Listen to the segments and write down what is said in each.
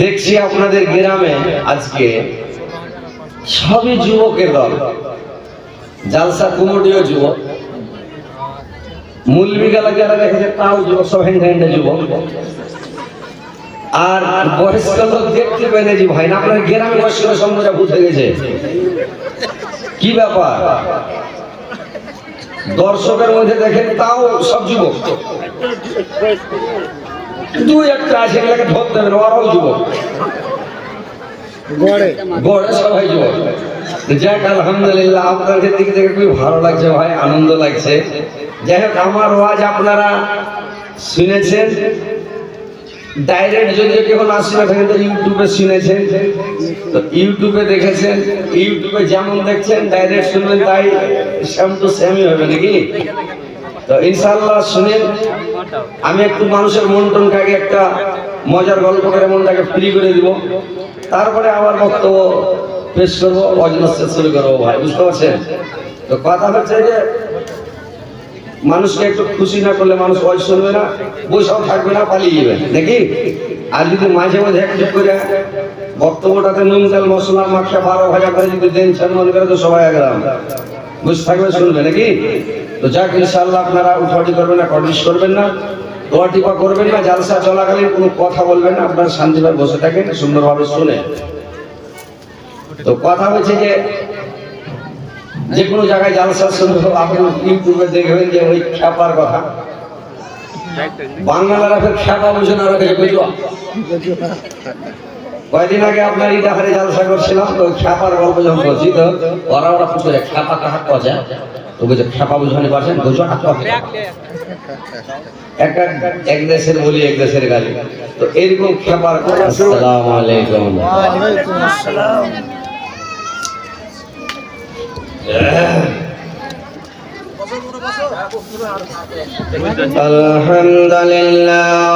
দেখছি আপনাদের গ্রামে আজকে সবই যুবকের দল। জালসা কুমুটিও যুবক, মুলবি গেলা যারা রেখেছে তাও যুবক, সব হ্যান্ড যুবক। আর বয়স্ক লোক দেখতে পেলে যে ভাই, না আপনার গ্রামে বয়স্ক সম্পর্কে বুঝে গেছে। কি ব্যাপার? দর্শকের মধ্যে দেখেন তাও সব যুবক। দুই একটা আছে এগুলোকে ধরতে হবে ওরাও যুবক। গড়ে। সবাই যুবক। তো যাক আলহামদুলিল্লাহ আপনাদের দিক থেকে খুবই ভালো লাগছে ভাই আনন্দ লাগছে। যাই হোক আমার ওয়াজ আপনারা শুনেছেন। ডাইরেক্ট যদি কেউ না শুনে থাকেন তো ইউটিউবে শুনেছেন। তো ইউটিউবে দেখেছেন। ইউটিউবে যেমন দেখছেন ডাইরেক্ট শুনবেন তাই সেম টু সেমই হবে নাকি? তো ইনশাআল্লাহ শুনেন, আমি একটু মানুষের মন টনটাকে একটা মজার গল্প করে মনটাকে ফ্রি করে দিব। তারপরে আবার বক্তব্য পেশ করব অজনস্য শুরু করব ভাই, বুঝতে পারছেন? তো কথা হচ্ছে যে, মানুষকে একটু খুশি না করলে মানুষ ওয়াজ শুনবে না বসেও থাকবে না, পালিয়ে যাবে, নাকি? আর যদি মাঝে মাঝে একটু করে বক্তব্যটাতে নুন তেল মশলা মাখা বারো ভাজা করে যদি দেন মনে করে তো সবাই একরাম বুঝতে থাকবে শুনবে নাকি? তো যাক ইনশাল্লাহ আপনারা উঠাটি করবেন না কটিস করবেন না। দোয়া টিপা করবেন না, জালসা চলাকালীন কোনো কথা বলবেন না, আপনারা শান্তিভাবে বসে থাকেন, সুন্দরভাবে শুনে। তো কথা হচ্ছে যে যে কোনো জায়গায় জালসা শুনবে আপনি ইউটিউবে দেখবেন যে ওই খ্যাপার কথা। বাংলারা খ্যাপা বুঝে না বুঝলো কয়দিন আগে আপনার ইটাহারে জালসা করছিলাম তো ওই খ্যাপার গল্প যখন বলছি তো ওরা ওরা পুষে খ্যাপা কাহা কজা তো বুঝে খ্যাপা বুঝানি পারছেন বুঝো না এক এক এক দেশের বলি এক দেশের গালি তো এরকম খ্যাপার আসসালামু আলাইকুম الحمد لله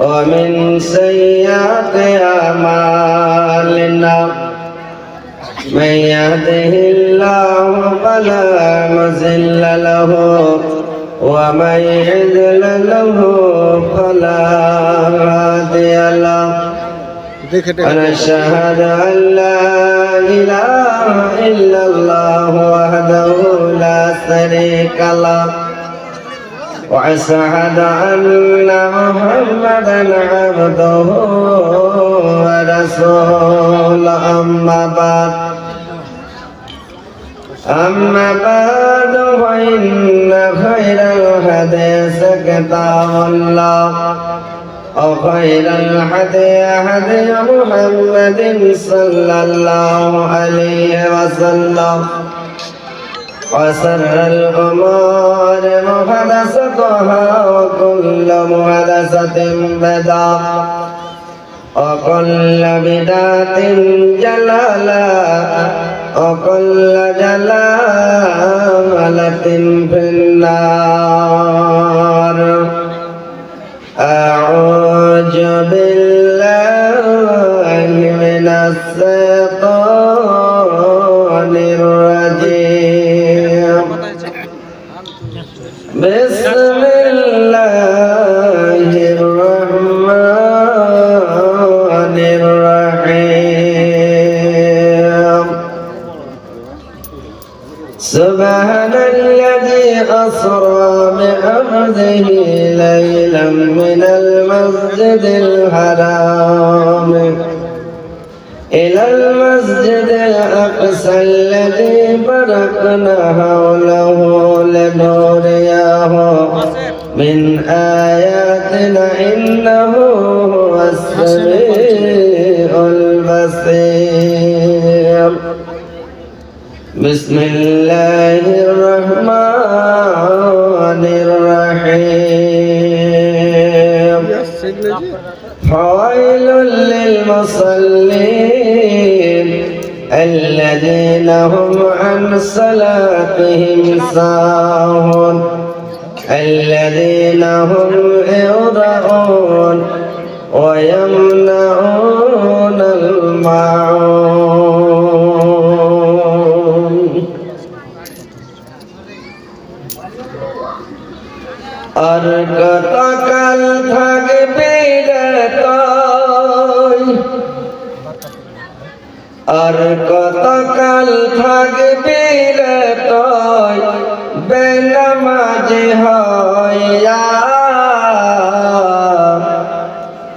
ومن سيئات أعمالنا من يهده الله فلا مضل له ومن يضلل له فلا هادي له. ونشهد أن لا إله إلا الله وحده لا شريك له. وأشهد أن محمدا عبده ورسوله أما بعد. أما بعد فإن خير الحديث كتاب الله. وخير الهدي هدي محمد صلى الله عليه وسلم. وسر الأمور محدثتها وكل محدثة بدعة وكل بدعة جلالة وكل جلالة في النار أعوذ بالله من الشيطان الرجيم إلى المسجد الأقصى الذي باركنا حوله لنريه. من آياتنا إنه هو السميع البصير. بسم الله الرحمن الرحيم. فويل للمصلين الذين هم عن صلاتهم ساهون. الذين هم يرعون ويمنعون الماعون.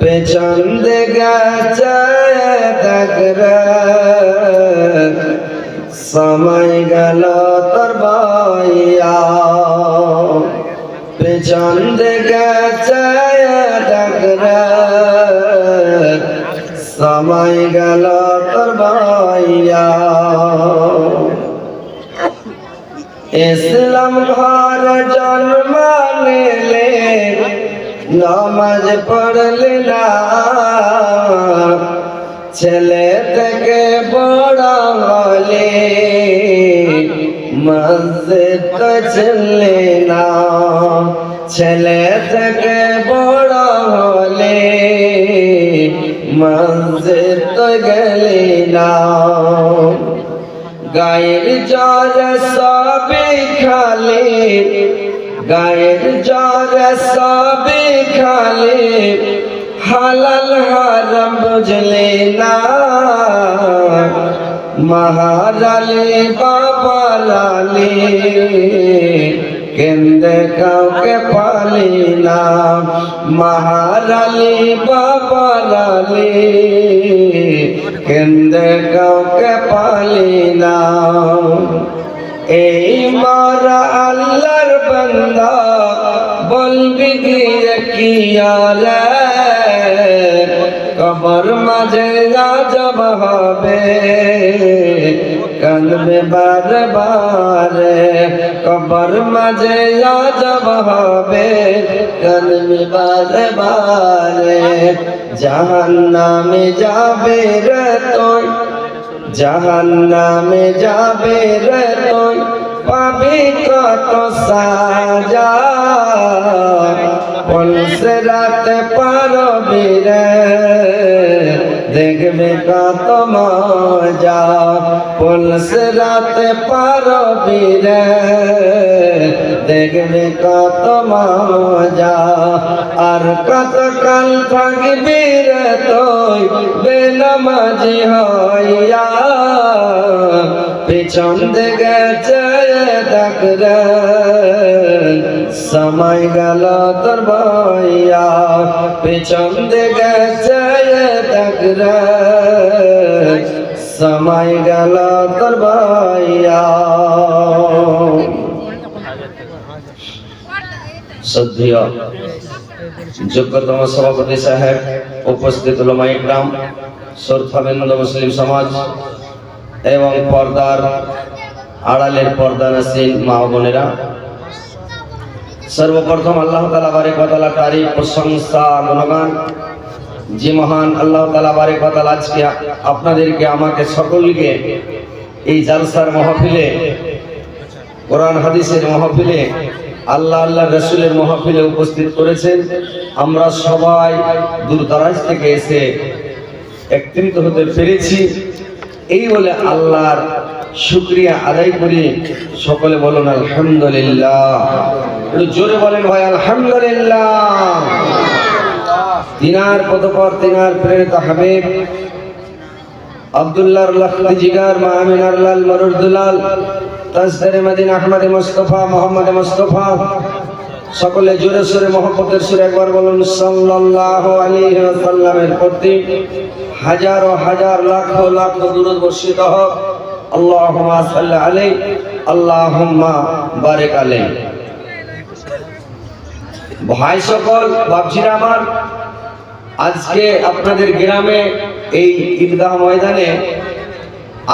পেছন দিকে দেখরে সময় গেল তোর বইয়া পেছন দিকে দেখরে সময় গেল তোর বইয়া ইসলাম ঘর জন্ম নিলে নমাজ পড়লে না। ছেলে থেকে বড় হলে মসজিদ তো ছেলে না। ছেলে থেকে বড় হলে মসজিদ তো গেলে না। গায়ের জ্বর সবে খালে। গায়ের জ্বর সবে খালে হালাল হারাম বুঝলে না মহারালে বাবা লালে কেন্দ্রে কাউকে পালি না মহারালি বাবা লালে কেন্দ্রে কাউকে পালি না এই মারা আল্লাহর বন্দা বলবি গিয়ে কি আলে। কবর মাঝে রাজব হবে, কানবে বারে বারে কবর মাঝে রাজব হবে, কানবে বারে বারে জাহান নামে যাবে রে তুই জাহান নামে যাবে রে তুই পাবি কত সাজা। পলসে রাতে পারবি রে, দেখবে কত মজা। পলসে রাতে পারবি রে, দেখবে কত মজা। আর কত কাল থাকবি রে তুই, বেনামাজি হইয়া। পিছন দিকে দেখ রে সময় গেল তোর বইয়া। পিছন দিকে দেখ রে সময় গেল তোর বইয়া। শ্রদ্ধেয় যোগ্যতম সভাপতি সাহেব, উপস্থিত ওলামা ইকরাম সরফাবেন্দ মুসলিম সমাজ এবং পর্দার আড়ালের পর্দা নাসিন মা বোনেরা। সর্বপ্রথম আল্লাহ তালা বারে কতলা তারিফ প্রশংসা গুণগান। যে মহান আল্লাহ তালা বারে কতাল আজকে আপনাদেরকে, আমাকে সকলকে এই জালসার মহফিলে, কোরআন হাদিসের মহফিলে, আল্লাহ আল্লাহ রসুলের মহফিলে উপস্থিত করেছেন। আমরা সবাই দূর দরাজ থেকে এসে একত্রিত হতে পেরেছি। এই বলে আল্লাহর শুক্রিয়া আদায় করি। সকলে বলুন, আলহামদুলিল্লাহ। জোরে বলেন, ভাই, আলহামদুলিল্লাহ। তিনার পদপর তিনার প্রেরিত হাবিব আব্দুল্লাহ লখতি জিগার মা আমিনার লাল মরুদ্দুলাল তাজদারে মদিন, আহমদ মুস্তফা, মোহাম্মদ মুস্তফা সকলে জোরে সোরে মহব্বতের সুরে একবার বলুন, সাল্লাল্লাহু আলাইহি ওয়াসাল্লামের প্রতি হাজার ও হাজার লাখ লাখ দুরূদ বর্ষিত হোক। আল্লাহুম্মা সাল্লি আলাইহি, আল্লাহুম্মা বারিক আলাইহি। ভাই সকল, বাপজিরা আমার, আজকে আপনাদের গ্রামে এই ঈদগাহ ময়দানে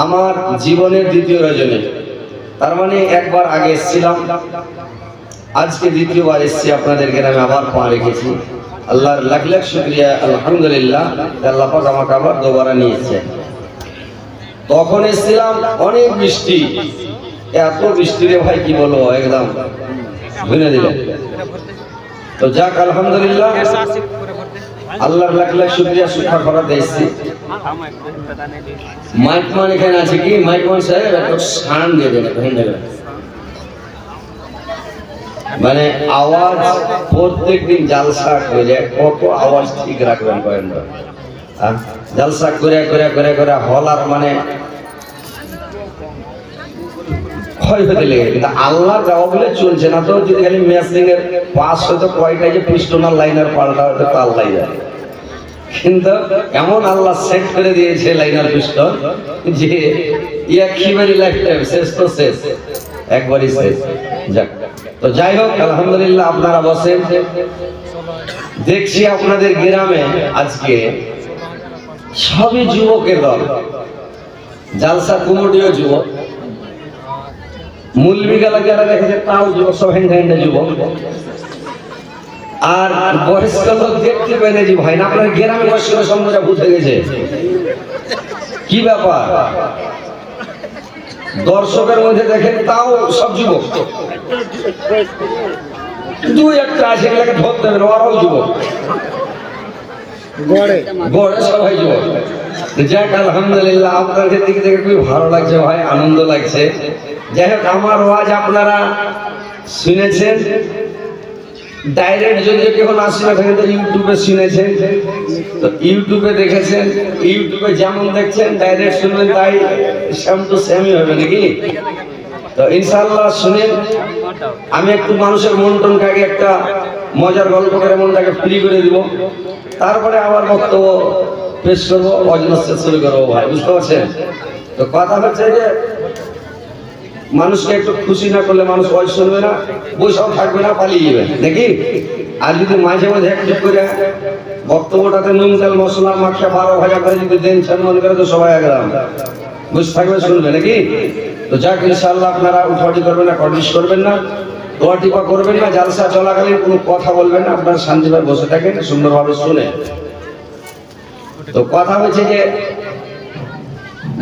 আমার জীবনের দ্বিতীয় রজনী। তার মানে একবার আগে এসেছিলাম। আজকে দ্বিতীয়বার এসেছি আপনাদের গ্রামে, আবার পা রেখেছি। আল্লাহর লাখ লাখ শুক্রিয়া, আলহামদুলিল্লাহ। আল্লাহ পাক আমাকে আবার দোবারা নিয়েছে। তখন এসেছিলাম, অনেক বৃষ্টি। এত বৃষ্টি রে ভাই, কি বলব, একদম ভুলে দিলেন। তো যাক, আলহামদুলিল্লাহ। আল্লাহর লাখ লাখ শুক্রিয়া সুখা করাতে এসেছি। মাইক মান এখানে আছে কি? মাইকমান সাহেব, একটু সান দিয়ে দেবেন ভেঙে দেবেন। মানে আওয়াজ প্রত্যেক দিন জালসা করে, কত আওয়াজ ঠিক রাখবেন কয়েন জালসা করে করে করে করে হলার মানে হতে দেওয়া বলে চলছে না তো, যদি খালি যে হয়তো আল্লাহ জানে কিন্তু এমন আল্লাহ করে দিয়েছে লাইনার যে টাইম শেষ তো শেষ, একবারই শেষ। যাক। তো যাই হোক, আলহামদুলিল্লাহ আপনারা বসেন। দেখছি আপনাদের গ্রামে আজকে সবই যুবকের দল। জালসা কুমুটিও যুবক। দেখেছে, তাও সব যুবক। আর দেখতে ভাই, না, আপনার গ্রামে বয়স্ক সম্পর্কে বুঝে গেছে। কি ব্যাপার? দর্শকের মধ্যে দেখেন তাও সব যুবক। দুই একটা আছে এগুলাকে ভোট দেবেন ওরাও যুবক। গড়ে। গড়ে সবাই যুবক। যাক আলহামদুলিল্লাহ আপনাদের দিক থেকে খুবই ভালো লাগছে ভাই আনন্দ লাগছে। যাই হোক আমার ওয়াজ আপনারা শুনেছেন। ডাইরেক্ট যদি কেউ না শুনে থাকেন তো ইউটিউবে শুনেছেন। তো ইউটিউবে দেখেছেন। ইউটিউবে যেমন দেখছেন ডাইরেক্ট শুনবেন, তাই সেম টু সেমই হবে নাকি? তো ইনশাআল্লাহ শুনেন। আমি একটু মানুষের মন টনকে আগে একটা মজার গল্প করে, মনটাকে ফ্রি করে দিব। তারপরে আবার বক্তব্য পেশ করব। অজনস্য শুরু করব ভাই, বুঝতে পারছেন? তো কথা হচ্ছে যে মানুষকে একটু খুশি না করলে মানুষ ওয়াজ শুনবে না বসেও থাকবে না, পালিয়ে যাবে। নাকি আর যদি মাঝে মাঝে একটু করে বক্তব্যটাতে নুন, তেল, মশলা, মাখা, বারো ভাজা করে যদি দেন চান মনে করে তো সবাই একরাম বুঝতে থাকবে, শুনবে নাকি? তো যাক, ইনশাআল্লাহ আপনারা উঠাউটি করবেন না, কর্নিশ করবেন না, দোয়া করবেন না, জালসা চলাকালীন কোনো কথা বলবেন না, আপনারা শান্তিভাবে বসে থাকেন, সুন্দরভাবে শুনে তো কথা হচ্ছে যে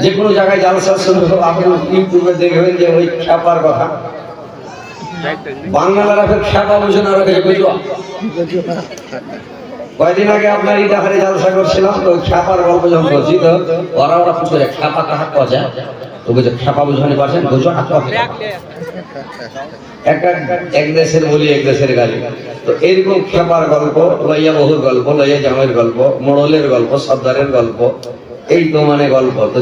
যে কোনো জায়গায় জালসা শুনবে আপনি ইউটিউবে দেখবেন যে ওই খ্যাপার কথা। বাংলারা খ্যাপা বুঝে না কয়দিন আগে আপনার ইটাহারে জালসা করছিলাম, তো ওই খ্যাপার গল্প যখন তো ওরা ওরা পুষে খ্যাপা কাহা বুঝে খ্যাপা পারছেন এক দেশের এক দেশের গালি। তো খেপার গল্প, লইয়া বহুর গল্প, লইয়া জামের গল্প, মোড়লের গল্প, সর্দারের গল্প, এই তো মানে গল্প। তো